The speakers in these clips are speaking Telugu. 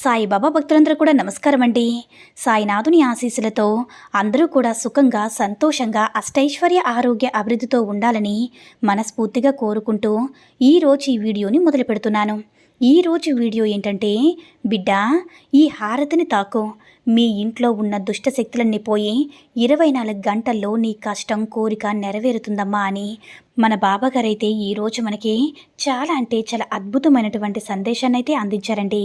సాయిబాబా భక్తులందరూ కూడా నమస్కారం అండి సాయినాథుని ఆశీస్సులతో అందరూ కూడా సుఖంగా సంతోషంగా అష్టైశ్వర్య ఆరోగ్య అభివృద్ధితో ఉండాలని మనస్ఫూర్తిగా కోరుకుంటూ ఈరోజు ఈ వీడియోని మొదలు పెడుతున్నాను. ఈరోజు వీడియో ఏంటంటే బిడ్డ ఈ హారతిని తాకు. మీ ఇంట్లో ఉన్న దుష్ట శక్తులన్నీ పోయి ఇరవై నాలుగు గంటల్లో నీ కష్టం కోరిక నెరవేరుతుందమ్మా అని మన బాబాగారైతే ఈరోజు మనకి చాలా అంటే చాలా అద్భుతమైనటువంటి సందేశాన్ని అయితే అందించారండి.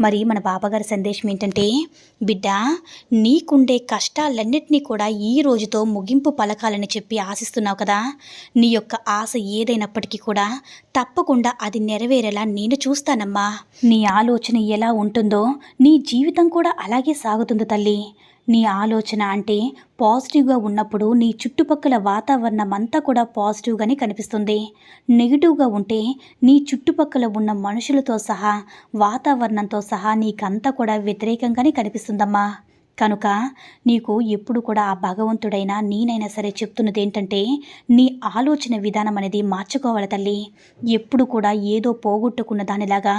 మరి మన బాబాగారి సందేశం ఏంటంటే బిడ్డ నీకుండే కష్టాలన్నింటినీ కూడా ఈ రోజుతో ముగింపు పలకాలని చెప్పి ఆశిస్తున్నావు కదా? నీ యొక్క ఆశ ఏదైనప్పటికీ కూడా తప్పకుండా అది నెరవేరేలా నేను చూస్తానమ్మా. నీ ఆలోచన ఎలా ఉంటుందో నీ జీవితం కూడా అలాగే సాగుతుంది తల్లి. నీ ఆలోచన అంటే పాజిటివ్గా ఉన్నప్పుడు నీ చుట్టుపక్కల వాతావరణం అంతా కూడా పాజిటివ్గానే కనిపిస్తుంది. నెగిటివ్గా ఉంటే నీ చుట్టుపక్కల ఉన్న మనుషులతో సహా వాతావరణంతో సహా నీకంతా కూడా వ్యతిరేకంగానే కనిపిస్తుందమ్మా. కనుక నీకు ఎప్పుడు కూడా ఆ భగవంతుడైనా నేనైనా సరే చెప్తున్నది ఏంటంటే నీ ఆలోచన విధానం అనేది మార్చుకోవాలి తల్లి. ఎప్పుడు కూడా ఏదో పోగొట్టుకున్న దానిలాగా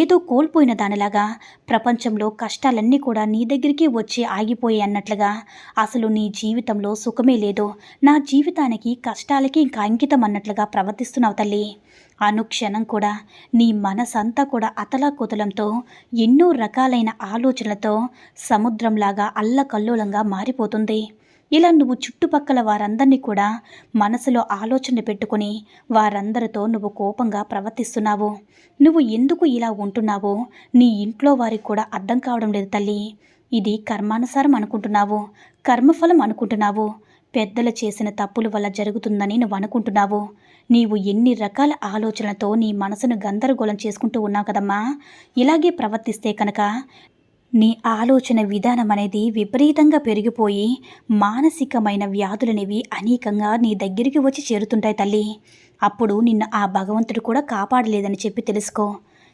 ఏదో కోల్పోయిన దానిలాగా ప్రపంచంలో కష్టాలన్నీ కూడా నీ దగ్గరికి వచ్చి ఆగిపోయాయి అన్నట్లుగా అసలు నీ జీవితంలో సుఖమే లేదు. నా జీవితానికి కష్టాలకి ఇంకా అంకితం అన్నట్లుగా ప్రవర్తిస్తున్నావు తల్లి. అనుక్షణం కూడా నీ మనసంతా కూడా అతలాకుతలంతో ఎన్నో రకాలైన ఆలోచనలతో సముద్రంలాగా అల్లకల్లోలంగా మారిపోతుంది. ఇలా నువ్వు చుట్టుపక్కల వారందరినీ కూడా మనసులో ఆలోచన పెట్టుకుని వారందరితో నువ్వు కోపంగా ప్రవర్తిస్తున్నావు. నువ్వు ఎందుకు ఇలా ఉంటున్నావో నీ ఇంట్లో వారికి కూడా అర్థం కావడం లేదు తల్లి. ఇది కర్మానుసారం అనుకుంటున్నావు కర్మఫలం అనుకుంటున్నావు. పెద్దలు చేసిన తప్పుల వల్ల జరుగుతుందని నువ్వు అనుకుంటున్నావు. నీవు ఎన్ని రకాల ఆలోచనలతో నీ మనసును గందరగోళం చేసుకుంటూ ఉన్నావు కదమ్మా. ఇలాగే ప్రవర్తిస్తే కనుక నీ ఆలోచన విధానం అనేది విపరీతంగా పెరిగిపోయి మానసికమైన వ్యాధులనేవి అనేకంగా నీ దగ్గరికి వచ్చి చేరుతుంటాయి తల్లి. అప్పుడు నిన్ను ఆ భగవంతుడు కూడా కాపాడలేదని చెప్పి తెలుసుకో.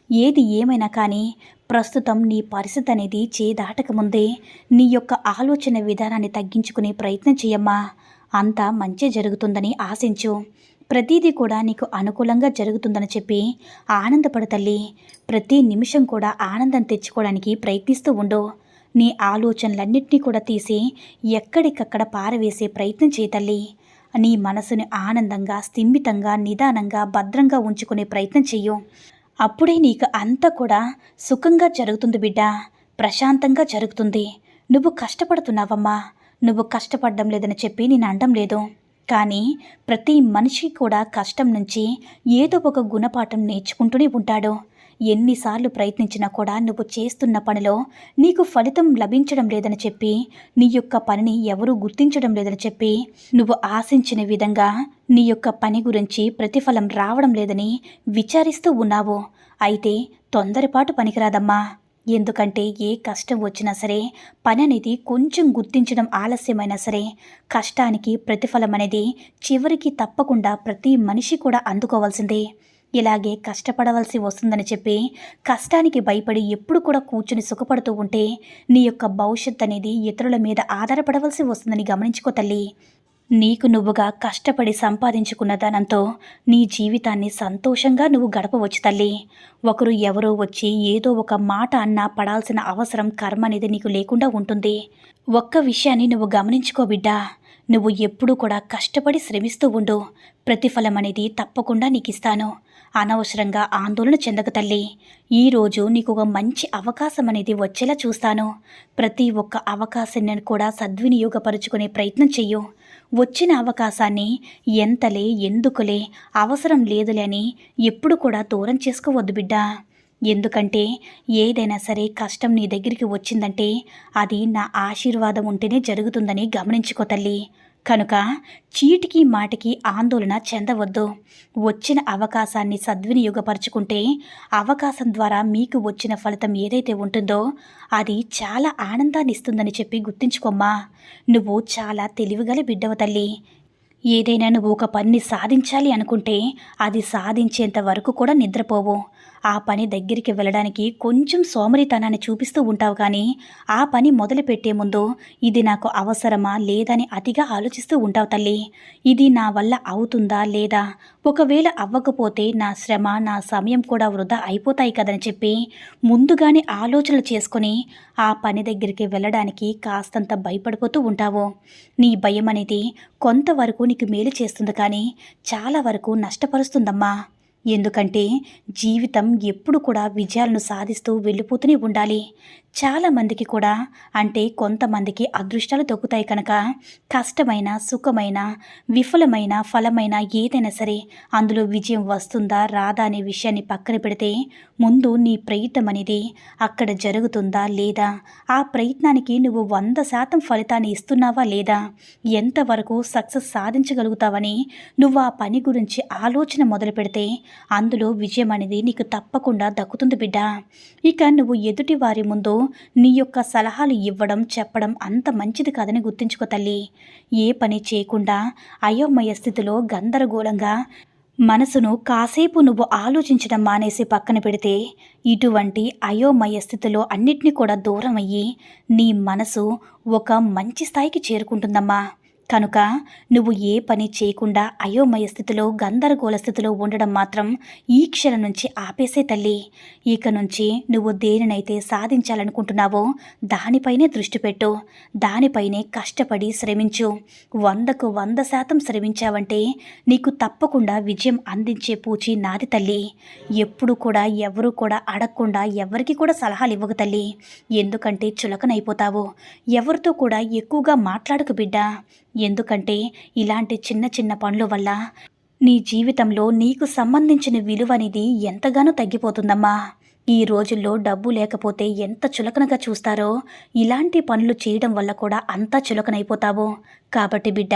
ఏది ఏమైనా కానీ ప్రస్తుతం నీ పరిస్థితి అనేది చేదాటకముందే నీ యొక్క ఆలోచన విధానాన్ని తగ్గించుకునే ప్రయత్నం చేయమ్మా అంతా మంచి జరుగుతుందని ఆశించు. ప్రతిదీ కూడా నీకు అనుకూలంగా జరుగుతుందని చెప్పి ఆనందపడు తల్లి. ప్రతి నిమిషం కూడా ఆనందం తెచ్చుకోవడానికి ప్రయత్నిస్తూ ఉండు. నీ ఆలోచనలన్నింటినీ కూడా తీసి ఎక్కడికక్కడ పారవేసే ప్రయత్నం చేయతల్లి నీ మనసుని ఆనందంగా స్థిమితంగా నిదానంగా భద్రంగా ఉంచుకునే ప్రయత్నం చెయ్యు. అప్పుడే నీకు అంతా కూడా సుఖంగా జరుగుతుంది బిడ్డ. ప్రశాంతంగా జరుగుతుంది. నువ్వు కష్టపడుతున్నావమ్మా. నువ్వు కష్టపడడం లేదని చెప్పి నేను అనడం లేదు. కానీ ప్రతి మనిషి కూడా కష్టం నుంచి ఏదో ఒక గుణపాఠం నేర్చుకుంటూనే ఉంటాడు. ఎన్నిసార్లు ప్రయత్నించినా కూడా నువ్వు చేస్తున్న పనిలో నీకు ఫలితం లభించడం లేదని చెప్పి నీ యొక్క పనిని ఎవరూ గుర్తించడం లేదని చెప్పి నువ్వు ఆశించిన విధంగా నీ యొక్క పని గురించి ప్రతిఫలం రావడం లేదని విచారిస్తూ ఉన్నావు. అయితే తొందరపాటు పనికిరాదమ్మా. ఎందుకంటే ఏ కష్టం వచ్చినా సరే పని అనేది కొంచెం గుర్తించడం ఆలస్యమైనా సరే కష్టానికి ప్రతిఫలం అనేది చివరికి తప్పకుండా ప్రతి మనిషి కూడా అందుకోవాల్సిందే. ఇలాగే కష్టపడవలసి వస్తుందని చెప్పి కష్టానికి భయపడి ఎప్పుడు కూడా కూర్చుని సుఖపడుతూ ఉంటే నీ యొక్క భవిష్యత్ అనేది ఇతరుల మీద ఆధారపడవలసి వస్తుందని గమనించుకో తల్లి. నీకు నువ్వుగా కష్టపడి సంపాదించుకున్న ధనంతో నీ జీవితాన్ని సంతోషంగా నువ్వు గడపవచ్చు తల్లి. ఒకరు ఎవరో వచ్చి ఏదో ఒక మాట అన్నా పడాల్సిన అవసరం కర్మ అనేది నీకు లేకుండా ఉంటుంది. ఒక్క విషయాన్ని నువ్వు గమనించుకో బిడ్డా. నువ్వు ఎప్పుడూ కూడా కష్టపడి శ్రమిస్తూ ఉండు. ప్రతిఫలం అనేది తప్పకుండా నీకు ఇస్తాను అనవసరంగా ఆందోళన చెందక తల్లి. ఈరోజు నీకు ఒక మంచి అవకాశం అనేది వచ్చేలా చూస్తాను. ప్రతి ఒక్క అవకాశాన్ని కూడా సద్వినియోగపరుచుకునే ప్రయత్నం చెయ్యు. వచ్చిన అవకాశాన్ని ఎంతలే ఎందుకులే అవసరం లేదులే అని ఎప్పుడు కూడా దూరం చేసుకోవద్దు బిడ్డ. ఎందుకంటే ఏదైనా సరే కష్టం నీ దగ్గరికి వచ్చిందంటే అది నా ఆశీర్వాదం ఉంటేనే జరుగుతుందని గమనించుకో తల్లి. కనుక చీటికి మాటికి ఆందోళన చెందవద్దు. వచ్చిన అవకాశాన్ని సద్వినియోగపరుచుకుంటే అవకాశం ద్వారా మీకు వచ్చిన ఫలితం ఏదైతే ఉంటుందో అది చాలా ఆనందాన్ని ఇస్తుందని చెప్పి గుర్తుంచుకోమ్మా. నువ్వు చాలా తెలివిగల బిడ్డవ తల్లి. ఏదైనా నువ్వు ఒక పనిని సాధించాలి అనుకుంటే అది సాధించేంత వరకు కూడా నిద్రపోవు. ఆ పని దగ్గరికి వెళ్ళడానికి కొంచెం సోమరితనాన్ని చూపిస్తూ ఉంటావు కానీ ఆ పని మొదలుపెట్టే ముందు ఇది నాకు అవసరమా లేదని అతిగా ఆలోచిస్తూ ఉంటావు తల్లి. ఇది నా వల్ల అవుతుందా లేదా? ఒకవేళ అవ్వకపోతే నా శ్రమ నా సమయం కూడా వృధా అయిపోతాయి కదని చెప్పి ముందుగానే ఆలోచనలు చేసుకొని ఆ పని దగ్గరికి వెళ్ళడానికి కాస్తంత భయపడిపోతూ ఉంటావు. నీ భయం అనేది కొంతవరకు నీకు మేలు చేస్తుంది కానీ చాలా వరకు నష్టపరుస్తుందమ్మా. ఎందుకంటే జీవితం ఎప్పుడు కూడా విజయాలను సాధిస్తూ వెళ్ళిపోతూనే ఉండాలి. చాలామందికి కూడా అంటే కొంతమందికి అదృష్టాలు దొక్కుతాయి కనుక కష్టమైన సుఖమైన విఫలమైన ఫలమైన ఏదైనా సరే అందులో విజయం వస్తుందా రాదా అనే విషయాన్ని పక్కన పెడితే ముందు నీ ప్రయత్నం అనేది అక్కడ జరుగుతుందా లేదా? ఆ ప్రయత్నానికి నువ్వు వంద శాతం ఫలితాన్ని ఇస్తున్నావా లేదా? ఎంతవరకు సక్సెస్ సాధించగలుగుతావని నువ్వు ఆ పని గురించి ఆలోచన మొదలు పెడితే అందులో విజయం అనేది నీకు తప్పకుండా దక్కుతుంది బిడ్డ. ఇక నువ్వు ఎదుటి వారి ముందు నీ యొక్క సలహాలు ఇవ్వడం చెప్పడం అంత మంచిది కాదని గుర్తుంచుకో తల్లి. ఏ పని చేయకుండా అయోమయ స్థితిలో గందరగోళంగా మనసును కాసేపు నువ్వు ఆలోచించడం మానేసి పక్కన పెడితే ఇటువంటి అయోమయ స్థితిలో అన్నిటినీ కూడా దూరం అయ్యి నీ మనసు ఒక మంచి స్థాయికి చేరుకుంటుందమ్మా. కనుక నువ్వు ఏ పని చేయకుండా అయోమయ స్థితిలో గందరగోళ స్థితిలో ఉండడం మాత్రం ఈ క్షణం నుంచి ఆపేసే తల్లి. ఇక నుంచి నువ్వు దేనినైతే సాధించాలనుకుంటున్నావో దానిపైనే దృష్టి పెట్టు. దానిపైనే కష్టపడి శ్రమించు. వందకు వంద శాతం శ్రమించావంటే నీకు తప్పకుండా విజయం అందించే పూచి నాది తల్లి. ఎప్పుడు కూడా ఎవరు కూడా అడగకుండా ఎవరికి కూడా సలహాలు ఇవ్వకు తల్లి. ఎందుకంటే చులకనైపోతావు. ఎవరితో కూడా ఎక్కువగా మాట్లాడకు బిడ్డ. ఎందుకంటే ఇలాంటి చిన్న చిన్న పనుల వల్ల నీ జీవితంలో నీకు సంబంధించిన విలువ అనేది ఎంతగానో తగ్గిపోతుందమ్మా. ఈ రోజుల్లో డబ్బు లేకపోతే ఎంత చులకనగా చూస్తారో? ఇలాంటి పనులు చేయడం వల్ల కూడా అంతా చులకనైపోతావు. కాబట్టి బిడ్డ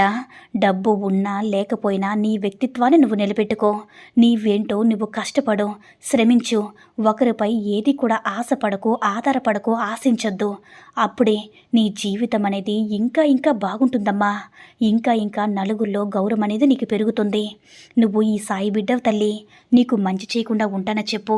డబ్బు ఉన్నా లేకపోయినా నీ వ్యక్తిత్వాన్ని నువ్వు నిలబెట్టుకో. నీవేంటో నువ్వు కష్టపడు శ్రమించు. ఒకరిపై ఏది కూడా ఆశపడకు ఆధారపడకు ఆశించొద్దు. అప్పుడే నీ జీవితం అనేది ఇంకా ఇంకా బాగుంటుందమ్మా. ఇంకా ఇంకా నలుగురిలో గౌరవం అనేది నీకు పెరుగుతుంది. నువ్వు ఈ సాయి బిడ్డ తల్లి. నీకు మంచి చేయకుండా ఉంటానని చెప్పు.